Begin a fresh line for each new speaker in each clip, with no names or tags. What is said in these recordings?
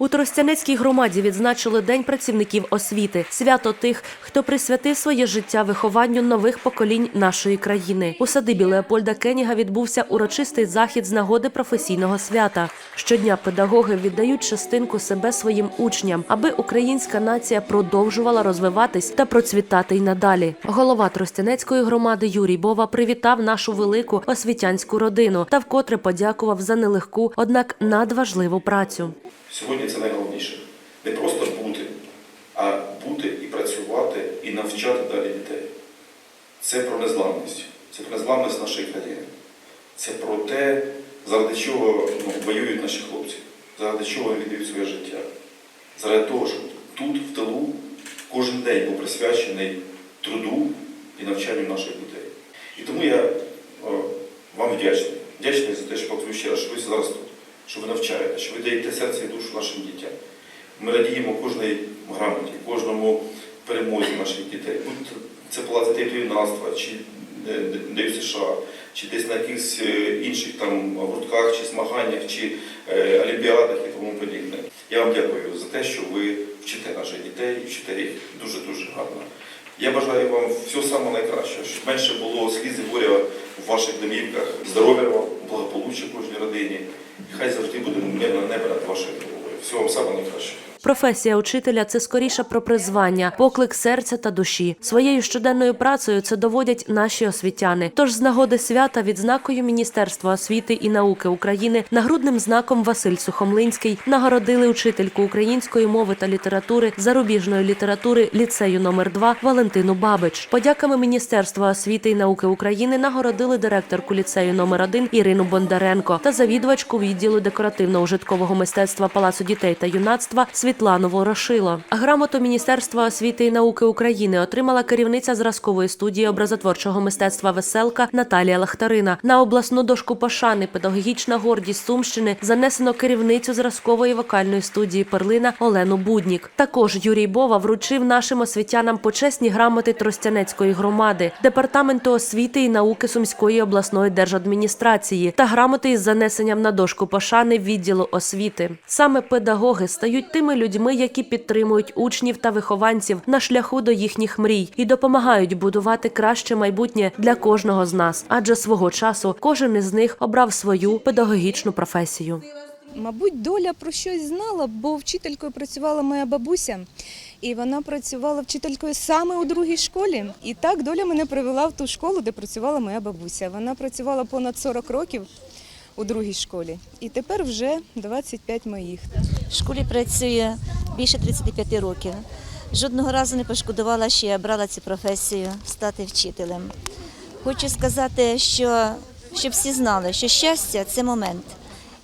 У Тростянецькій громаді відзначили День працівників освіти, свято тих, хто присвятив своє життя вихованню нових поколінь нашої країни. У садибі Леопольда Кеніга відбувся урочистий захід з нагоди професійного свята. Щодня педагоги віддають частинку себе своїм учням, аби українська нація продовжувала розвиватись та процвітати й надалі. Голова Тростянецької громади Юрій Бова привітав нашу велику освітянську родину та вкотре подякував за нелегку, однак надважливу працю.
Сьогодні це найголовніше. Не просто бути, а бути і працювати, і навчати далі дітей. Це про незламність. Це про незламність нашої країни. Це про те, заради чого ну, воюють наші хлопці, заради чого віддають своє життя. Заради того, щоб тут, в тилу, кожен день був присвячений труду і навчанню наших дітей. І тому я о, вам вдячний. Вдячний за те, що повторюю ще що ви зараз тут, що ви навчаєте, що ви даєте серце і душу нашим дітям. Ми радіємо кожній грамоті, кожному перемозі наших дітей. Будь це палац дітей юнацтва, чи де- де в США, чи десь на якихось е, інших там гуртках, чи змаганнях, чи е, олімпіадах і тому подібне. Я вам дякую за те, що ви вчите наших дітей і вчите їх дуже-дуже гарно. Я бажаю вам всього самого найкращого, щоб менше було сліз і горя в ваших домівках, здоров'я вам, благополуччя кожній родині. І хай завжди буде мирно небо над вашою головою. Всього вам самого найкращого.
Професія учителя це скоріше про призвання, поклик серця та душі. Своєю щоденною працею це доводять наші освітяни. Тож з нагоди свята відзнакою Міністерства освіти і науки України нагрудним знаком Василь Сухомлинський нагородили учительку української мови та літератури зарубіжної літератури ліцею номер 2 Валентину Бабич. Подяками Міністерства освіти і науки України нагородили директорку ліцею номер 1 Ірину Бондаренко та завідувачку відділу декоративно-ужиткового мистецтва Палацу дітей та юнацтва Світлану Ворошило. Грамоту Міністерства освіти і науки України отримала керівниця зразкової студії образотворчого мистецтва Веселка Наталія Лахтарина. На обласну дошку пошани педагогічна гордість Сумщини занесено керівницю зразкової вокальної студії Перлина Олену Буднік. Також Юрій Бова вручив нашим освітянам почесні грамоти Тростянецької громади, департаменту освіти і науки Сумської обласної держадміністрації та грамоти із занесенням на дошку пошани відділу освіти. Саме педагоги стають тими людьми, які підтримують учнів та вихованців на шляху до їхніх мрій і допомагають будувати краще майбутнє для кожного з нас, адже свого часу кожен із них обрав свою педагогічну професію.
Мабуть, доля про щось знала, бо вчителькою працювала моя бабуся, і вона працювала вчителькою саме у другій школі. І так доля мене привела в ту школу, де працювала моя бабуся. Вона працювала понад 40 років у другій школі, і тепер вже 25 моїх.
В школі працює більше 35 років. Жодного разу не пошкодувала, що я брала цю професію стати вчителем. Хочу сказати, що щоб всі знали, що щастя це момент.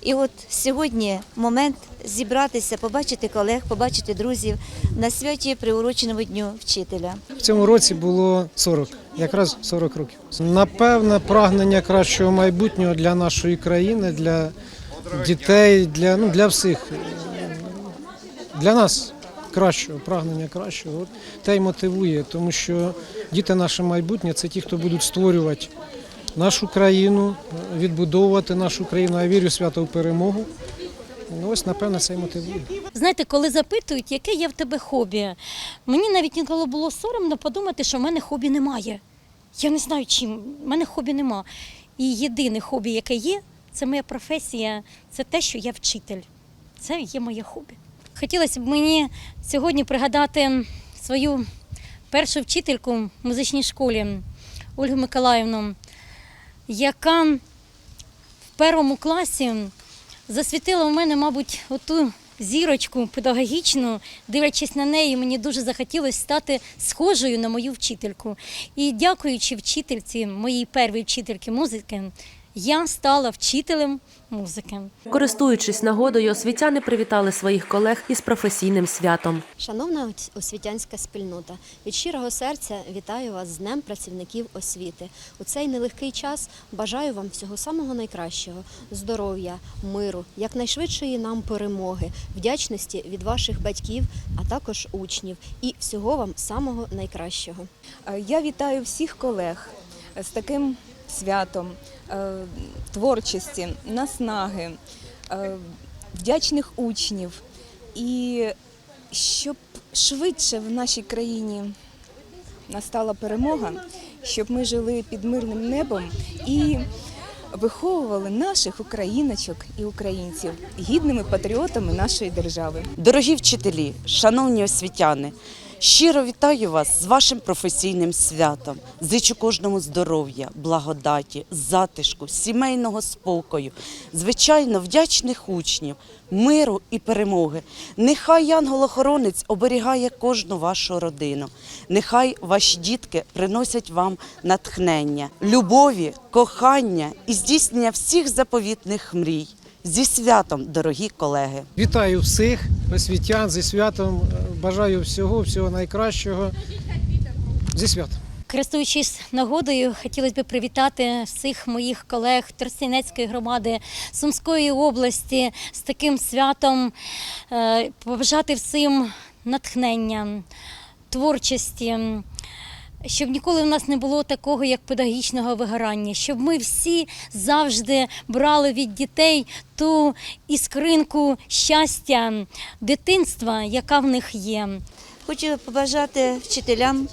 І от сьогодні момент зібратися, побачити колег, побачити друзів на святі приуроченому дню вчителя.
В цьому році було 40, якраз 40 років. Напевне, прагнення кращого майбутнього для нашої країни, для дітей, для, ну, для всіх. Для нас кращого, прагнення кращого. От те й мотивує, тому що діти наше майбутнє це ті, хто будуть створювати нашу країну, відбудовувати нашу країну. Я вірю свято в перемогу. Ось, напевне, це й мотивує.
Знаєте, коли запитують, яке є в тебе хобі, мені навіть ніколи було соромно подумати, що в мене хобі немає. Я не знаю чим, в мене хобі нема. І єдине хобі, яке є, це моя професія, це те, що я вчитель. Це є моє хобі. Хотілося б мені сьогодні пригадати свою першу вчительку в музичній школі Ольгу Миколаївну, яка в першому класі засвітила в мене, мабуть, оту зірочку педагогічну. Дивлячись на неї, мені дуже захотілося стати схожою на мою вчительку. І дякуючи вчительці, моїй першій вчительці музики, я стала вчителем музики.
Користуючись нагодою, освітяни привітали своїх колег із професійним святом.
Шановна освітянська спільнота, від щирого серця вітаю вас з Днем працівників освіти. У цей нелегкий час бажаю вам всього самого найкращого: здоров'я, миру, якнайшвидшої нам перемоги, вдячності від ваших батьків, а також учнів, і всього вам самого найкращого.
Е, Я вітаю всіх колег з таким святом творчості, наснаги, е, вдячних учнів. І щоб швидше в нашій країні настала перемога, щоб ми жили під мирним небом і виховували наших україночок і українців гідними патріотами нашої держави.
Дорогі вчителі, шановні освітяни, щиро вітаю вас з вашим професійним святом. Зичу кожному здоров'я, благодаті, затишку, сімейного спокою, звичайно, вдячних учнів, миру і перемоги. Нехай янгол-охоронець оберігає кожну вашу родину. Нехай ваші дітки приносять вам натхнення, любові, кохання і здійснення всіх заповітних мрій. Зі святом, дорогі колеги!
Вітаю всіх освітян зі святом. Бажаю всього, всього найкращого. Зі святом.
Користуючись нагодою, хотілося б привітати всіх моїх колег Тростянецької громади Сумської області з таким святом, е, побажати всім натхнення, творчості. Щоб ніколи в нас не було такого, як педагогічного вигорання, щоб ми всі завжди брали від дітей ту іскринку щастя, дитинства, яка в них є.
Хочу побажати вчителям,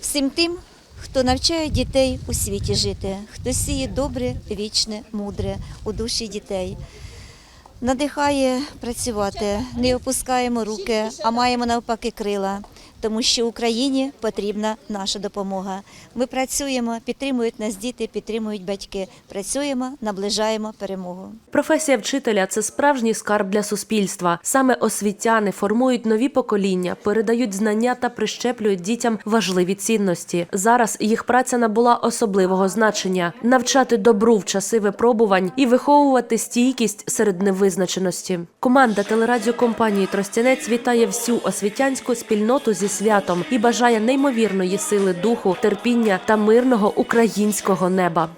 всім тим, хто навчає дітей у світі жити, хто сіє добре, вічне, мудре у душі дітей. Надихає працювати, не опускаємо руки, а маємо навпаки крила, тому що Україні потрібна наша допомога. Ми працюємо, підтримують нас діти, підтримують батьки. Працюємо, наближаємо перемогу.
Професія вчителя це справжній скарб для суспільства. Саме освітяни формують нові покоління, передають знання та прищеплюють дітям важливі цінності. Зараз їх праця набула особливого значення навчати добру в часи випробувань і виховувати стійкість серед невизначеності. Команда телерадіокомпанії Тростянець вітає всю освітянську спільноту зі святом і бажає неймовірної сили духу, терпіння та мирного українського неба.